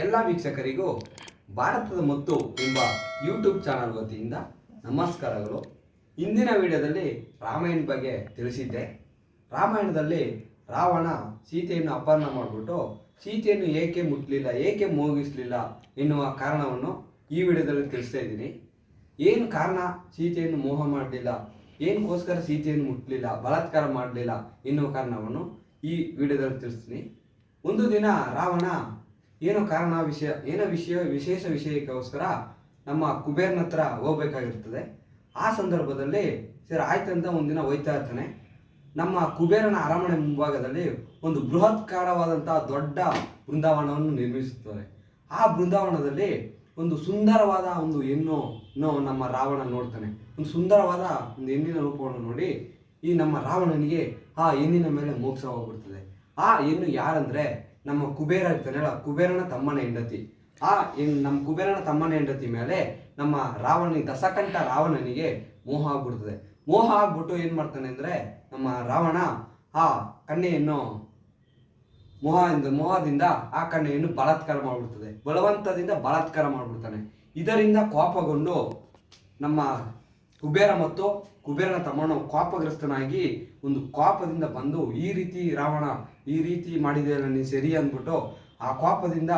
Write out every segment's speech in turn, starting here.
ಎಲ್ಲ ವೀಕ್ಷಕರಿಗೂ ಭಾರತದ ಮುತ್ತು ಎಂಬ ಯೂಟ್ಯೂಬ್ ಚಾನಲ್ ವತಿಯಿಂದ ನಮಸ್ಕಾರಗಳು. ಇಂದಿನ ವಿಡಿಯೋದಲ್ಲಿ ರಾಮಾಯಣ ಬಗ್ಗೆ ತಿಳಿಸಿದ್ದೆ. ರಾಮಾಯಣದಲ್ಲಿ ರಾವಣ ಸೀತೆಯನ್ನು ಅಪಹರಣ ಮಾಡಿಬಿಟ್ಟು ಸೀತೆಯನ್ನು ಏಕೆ ಮುಟ್ಟಲಿಲ್ಲ ಏಕೆ ಮೋಗಿಸಲಿಲ್ಲ ಎನ್ನುವ ಕಾರಣವನ್ನು ಈ ವಿಡಿಯೋದಲ್ಲಿ ತಿಳಿಸ್ತಾ ಇದ್ದೀನಿ. ಏನು ಕಾರಣ ಸೀತೆಯನ್ನು ಮೋಹ ಮಾಡಲಿಲ್ಲ ಏನಕ್ಕೋಸ್ಕರ ಸೀತೆಯನ್ನು ಮುಟ್ಟಲಿಲ್ಲ ಬಲಾತ್ಕಾರ ಮಾಡಲಿಲ್ಲ ಎನ್ನುವ ಕಾರಣವನ್ನು ಈ ವಿಡಿಯೋದಲ್ಲಿ ತಿಳಿಸ್ತೀನಿ. ಒಂದು ದಿನ ರಾವಣ ಏನೋ ಕಾರಣ, ವಿಷಯ, ಏನೋ ವಿಷಯ, ವಿಶೇಷ ವಿಷಯಕ್ಕೋಸ್ಕರ ನಮ್ಮ ಕುಬೇರ್ನ ಹತ್ರ ಹೋಗ್ಬೇಕಾಗಿರ್ತದೆ. ಆ ಸಂದರ್ಭದಲ್ಲಿ ಸರ್ ಆಯ್ತಂತ ಒಂದಿನ ಹೋಯ್ತಾ ಇರ್ತಾನೆ. ನಮ್ಮ ಕುಬೇರನ ಅರಮನೆ ಮುಂಭಾಗದಲ್ಲಿ ಒಂದು ಬೃಹತ್ಕಾರವಾದಂತಹ ದೊಡ್ಡ ಬೃಂದಾವನವನ್ನು ನಿರ್ಮಿಸುತ್ತಾರೆ. ಆ ಬೃಂದಾವನದಲ್ಲಿ ಒಂದು ಸುಂದರವಾದ ಒಂದು ಹೆಣ್ಣು ನಮ್ಮ ರಾವಣ ನೋಡ್ತಾನೆ. ಒಂದು ಸುಂದರವಾದ ಒಂದು ಹೆಣ್ಣಿನ ರೂಪವನ್ನು ನೋಡಿ ಈ ನಮ್ಮ ರಾವಣನಿಗೆ ಆ ಹೆಣ್ಣಿನ ಮೇಲೆ ಮೋಕ್ಷ ಹೋಗ್ಬಿಡ್ತದೆ. ಆ ಹೆಣ್ಣು ಯಾರಂದ್ರೆ ನಮ್ಮ ಕುಬೇರ ಇರ್ತಾನಲ್ಲ ಕುಬೇರನ ತಮ್ಮನ ಹೆಂಡತಿ. ಆ ನಮ್ಮ ಕುಬೇರನ ತಮ್ಮನ ಹೆಂಡತಿ ಮೇಲೆ ನಮ್ಮ ರಾವಣ, ದಸಕಂಠ ರಾವಣನಿಗೆ ಮೋಹ ಆಗ್ಬಿಡ್ತದೆ. ಮೋಹ ಆಗ್ಬಿಟ್ಟು ಏನು ಮಾಡ್ತಾನೆ ಅಂದ್ರೆ, ನಮ್ಮ ರಾವಣ ಆ ಕನ್ಯೆಯನ್ನು ಮೋಹದಿಂದ ಮೋಹದಿಂದ ಆ ಕನ್ಯೆಯನ್ನು ಬಲಾತ್ಕಾರ ಮಾಡ್ಬಿಡ್ತದೆ. ಬಲವಂತದಿಂದ ಬಲಾತ್ಕಾರ ಮಾಡ್ಬಿಡ್ತಾನೆ. ಇದರಿಂದ ಕೋಪಗೊಂಡು ನಮ್ಮ ಕುಬೇರ ಮತ್ತು ಕುಬೇರನ ತಮ್ಮನು ಕೋಪಗ್ರಸ್ತನಾಗಿ ಒಂದು ಕೋಪದಿಂದ ಬಂದು, ಈ ರೀತಿ ರಾವಣ ಈ ರೀತಿ ಮಾಡಿದೆಯಲ್ಲ ನೀನು ಸರಿ ಅಂದ್ಬಿಟ್ಟು ಆ ಕೋಪದಿಂದ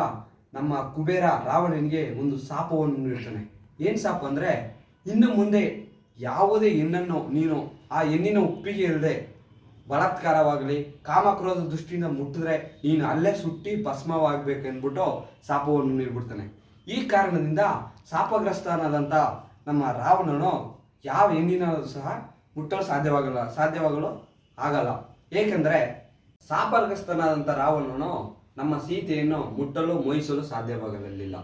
ನಮ್ಮ ಕುಬೇರ ರಾವಣನಿಗೆ ಒಂದು ಶಾಪವನ್ನು ನೀಡ್ತಾನೆ. ಏನು ಶಾಪ ಅಂದರೆ, ಇನ್ನು ಮುಂದೆ ಯಾವುದೇ ಹೆಣ್ಣನ್ನು ನೀನು, ಆ ಹೆಣ್ಣಿನ ಒಪ್ಪಿಗೆ ಇಲ್ಲದೆ ಬಲಾತ್ಕಾರವಾಗಲಿ, ಕಾಮಕ್ರೋಧ ದೃಷ್ಟಿಯಿಂದ ಮುಟ್ಟಿದ್ರೆ ನೀನು ಅಲ್ಲೇ ಸುಟ್ಟಿ ಭಸ್ಮವಾಗಬೇಕೆಂದ್ಬಿಟ್ಟು ಶಾಪವನ್ನು ನೀಡ್ಬಿಡ್ತಾನೆ. ಈ ಕಾರಣದಿಂದ ಶಾಪಗ್ರಸ್ತನಾದಂಥ ನಮ್ಮ ರಾವಣನು ಯಾವ ಹೆಣ್ಣಿನಾದರೂ ಸಹ ಮುಟ್ಟಲು ಸಾಧ್ಯವಾಗಲ್ಲ, ಸಾಧ್ಯವಾಗಲು ಆಗಲ್ಲ. ಏಕೆಂದರೆ ಸಾಪರ್ಗಸ್ತನಾದಂಥ ರಾವಣನು ನಮ್ಮ ಸೀತೆಯನ್ನು ಮುಟ್ಟಲು, ಮೋಹಿಸಲು ಸಾಧ್ಯವಾಗಲಿಲ್ಲ.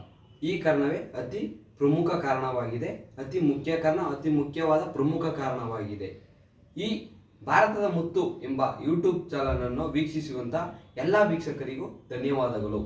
ಈ ಕಾರಣವೇ ಅತಿ ಪ್ರಮುಖ ಕಾರಣವಾಗಿದೆ, ಅತಿ ಮುಖ್ಯ ಕಾರಣ, ಅತಿ ಮುಖ್ಯವಾದ ಪ್ರಮುಖ ಕಾರಣವಾಗಿದೆ. ಈ ಭಾರತದ ಮುತ್ತು ಎಂಬ ಯೂಟ್ಯೂಬ್ ಚಾನಲನ್ನು ಅನ್ನು ವೀಕ್ಷಿಸುವಂತ ಎಲ್ಲ ವೀಕ್ಷಕರಿಗೂ ಧನ್ಯವಾದಗಳು.